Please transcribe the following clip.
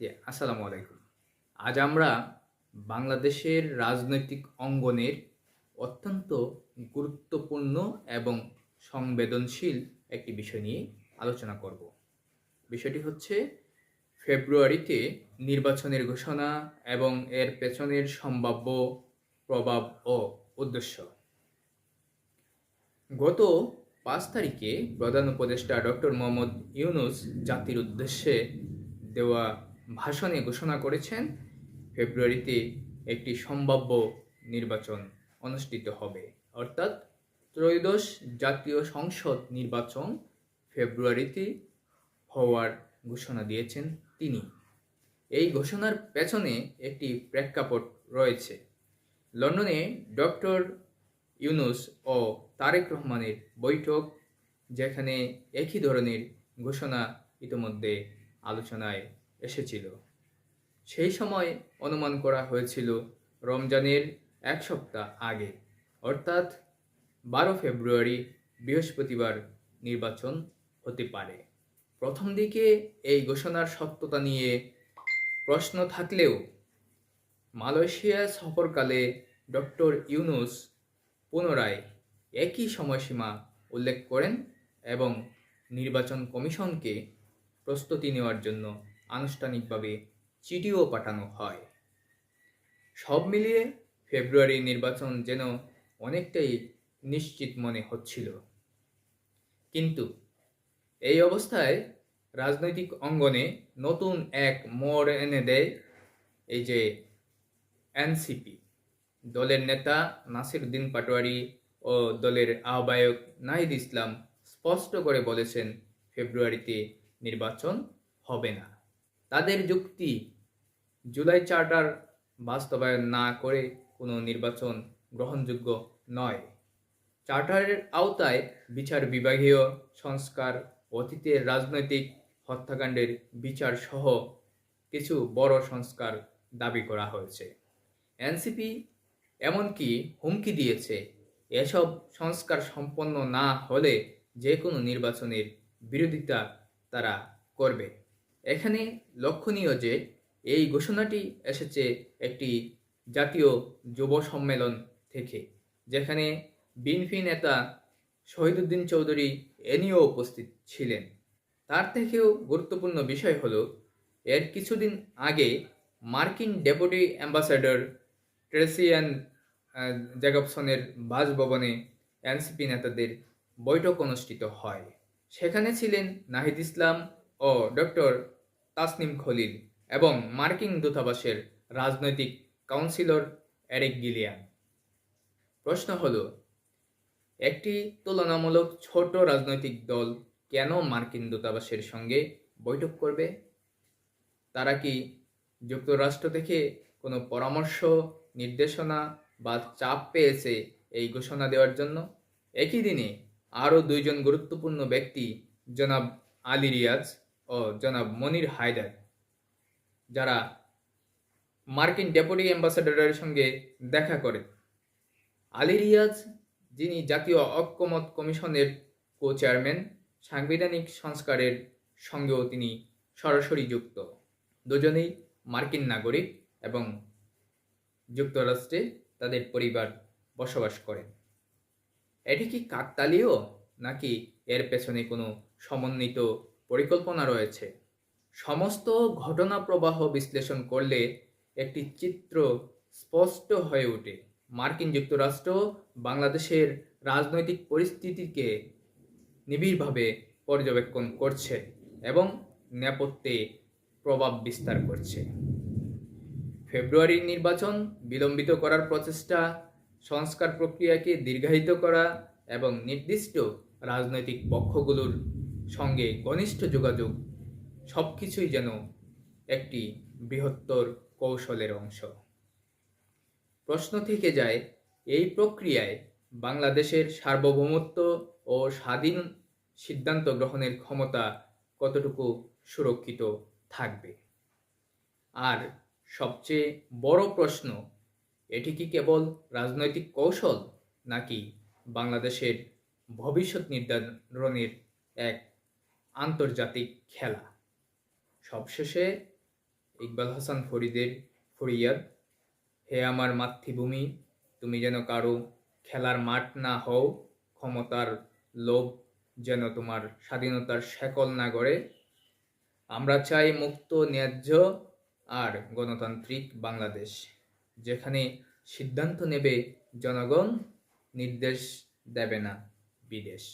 জি আসসালামু আলাইকুম। আজ আমরা বাংলাদেশের রাজনৈতিক অঙ্গনের অত্যন্ত গুরুত্বপূর্ণ এবং সংবেদনশীল একটি বিষয় নিয়ে আলোচনা করব। বিষয়টি হচ্ছে ফেব্রুয়ারিতে নির্বাচনের ঘোষণা এবং এর পেছনের সম্ভাব্য প্রভাব ও উদ্দেশ্য। গত পাঁচ তারিখে প্রধান উপদেষ্টা ডক্টর মোহাম্মদ ইউনুস জাতির উদ্দেশ্যে দেওয়া ভাষণে ঘোষণা করেছেন, ফেব্রুয়ারিতে একটি সম্ভাব্য নির্বাচন অনুষ্ঠিত হবে। অর্থাৎ ত্রয়োদশ জাতীয় সংসদ নির্বাচন ফেব্রুয়ারিতে হওয়ার ঘোষণা দিয়েছেন তিনি। এই ঘোষণার পেছনে একটি প্রেক্ষাপট রয়েছে। লন্ডনে ডক্টর ইউনুস ও তারেক রহমানের বৈঠক, যেখানে একই ধরনের ঘোষণা ইতিমধ্যে আলোচনায় এসেছিল। সেই সময় অনুমান করা হয়েছিল রমজানের এক সপ্তাহ আগে, অর্থাৎ বারো ফেব্রুয়ারি বৃহস্পতিবার নির্বাচন হতে পারে। প্রথম দিকে এই ঘোষণার সত্যতা নিয়ে প্রশ্ন থাকলেও মালয়েশিয়া সফরকালে ডক্টর ইউনুস পুনরায় একই সময়সীমা উল্লেখ করেন এবং নির্বাচন কমিশনকে প্রস্তুতি নেওয়ার জন্য আনুষ্ঠানিকভাবে চিঠিও পাঠানো হয়। সব মিলিয়ে ফেব্রুয়ারি নির্বাচন যেন অনেকটাই নিশ্চিত মনে হচ্ছিল। কিন্তু এই অবস্থায় রাজনৈতিক অঙ্গনে নতুন এক মোড় এনে দেয় এই যে এনসিপি। দলের নেতা নাসিরউদ্দিন পাটোয়ারি ও দলের আহ্বায়ক নাহিদ ইসলাম স্পষ্ট করে বলেছেন, ফেব্রুয়ারিতে নির্বাচন হবে না। তাদের যুক্তি জুলাই চার্টার বাস্তবায়ন না করে কোনো নির্বাচন গ্রহণযোগ্য নয়। চার্টারের আওতায় বিচার বিভাগীয় সংস্কার, অতীতের রাজনৈতিক হত্যাকাণ্ডের বিচার সহ কিছু বড় সংস্কার দাবি করা হয়েছে। এনসিপি এমনকি হুমকি দিয়েছে, এসব সংস্কার সম্পন্ন না হলে যে কোনো নির্বাচনের বিরোধিতা তারা করবে। এখানে লক্ষণীয় যে এই ঘোষণাটি এসেছে একটি জাতীয় যুব সম্মেলন থেকে, যেখানে বিএনপি নেতা শহীদুদ্দিন চৌধুরী এ নিয়েও উপস্থিত ছিলেন। তার থেকেও গুরুত্বপূর্ণ বিষয় হল, এর কিছুদিন আগে মার্কিন ডেপুটি অ্যাম্বাসাডর ট্রেসিয়ান জ্যাকবসনের বাসভবনে এনসিপি নেতাদের বৈঠক অনুষ্ঠিত হয়। সেখানে ছিলেন নাহিদ ইসলাম ও ডক্টর তাসনিম খলিল এবং মার্কিন দূতাবাসের রাজনৈতিক কাউন্সিলর এরিক গিলিয়ান। প্রশ্ন হলো, একটি তুলনামূলক ছোট রাজনৈতিক দল কেন মার্কিন দূতাবাসের সঙ্গে বৈঠক করবে? তারা কি যুক্তরাষ্ট্র থেকে কোনো পরামর্শ, নির্দেশনা বা চাপ পেয়েছে এই ঘোষণা দেওয়ার জন্য? একই দিনে আরও দুইজন গুরুত্বপূর্ণ ব্যক্তি, জনাব আলী রিয়াজ ও জনাব মনির হায়দার, যারা মার্কিন ডেপুটি অ্যাম্বাসাডারের সঙ্গে দেখা করেন আলী রিয়াজ, যিনি জাতীয় ঐক্যমত কমিশনের কো চেয়ারম্যান সাংবিধানিক সংস্কারের সঙ্গেও তিনি সরাসরি যুক্ত। দুজনেই মার্কিন নাগরিক এবং যুক্তরাষ্ট্রে তাদের পরিবার বসবাস করেন। এটি কি কাকতালীয়, নাকি এর পেছনে কোনো সমন্বিত পরিকল্পনা রয়েছে। সমস্ত ঘটনা প্রবাহ বিশ্লেষণ করলে একটি চিত্র স্পষ্ট হয়ে ওঠে। মার্কিন যুক্তরাষ্ট্র বাংলাদেশের রাজনৈতিক পরিস্থিতিকে নিবিড়ভাবে পর্যবেক্ষণ করছে এবং নেপথ্যে প্রভাব বিস্তার করছে। ফেব্রুয়ারির নির্বাচন বিলম্বিত করার প্রচেষ্টা, সংস্কার প্রক্রিয়াকে দীর্ঘায়িত করা এবং নির্দিষ্ট রাজনৈতিক পক্ষগুলোর সঙ্গে ঘনিষ্ঠ যোগাযোগ সব কিছুই যেন একটি বৃহত্তর কৌশলের অংশ। প্রশ্ন থেকে যায়, এই প্রক্রিয়ায় বাংলাদেশের সার্বভৌমত্ব ও স্বাধীন সিদ্ধান্ত গ্রহণের ক্ষমতা কতটুকু সুরক্ষিত থাকবে? আর সবচেয়ে বড় প্রশ্ন, এটি কি কেবল রাজনৈতিক কৌশল নাকি বাংলাদেশের ভবিষ্যৎ নির্ধারণের এক আন্তর্জাতিক খেলা। সবশেষে ইকবাল হাসান ফরিদের ফরিয়াদ, হে আমার মাতৃভূমি, তুমি যেন কারও খেলার মাঠ না হও, ক্ষমতার লোভ যেন তোমার স্বাধীনতার শেকল না গড়ে। আমরা চাই মুক্ত, ন্যায্য আর গণতান্ত্রিক বাংলাদেশ, যেখানে সিদ্ধান্ত নেবে জনগণ, নির্দেশ দেবে না বিদেশ।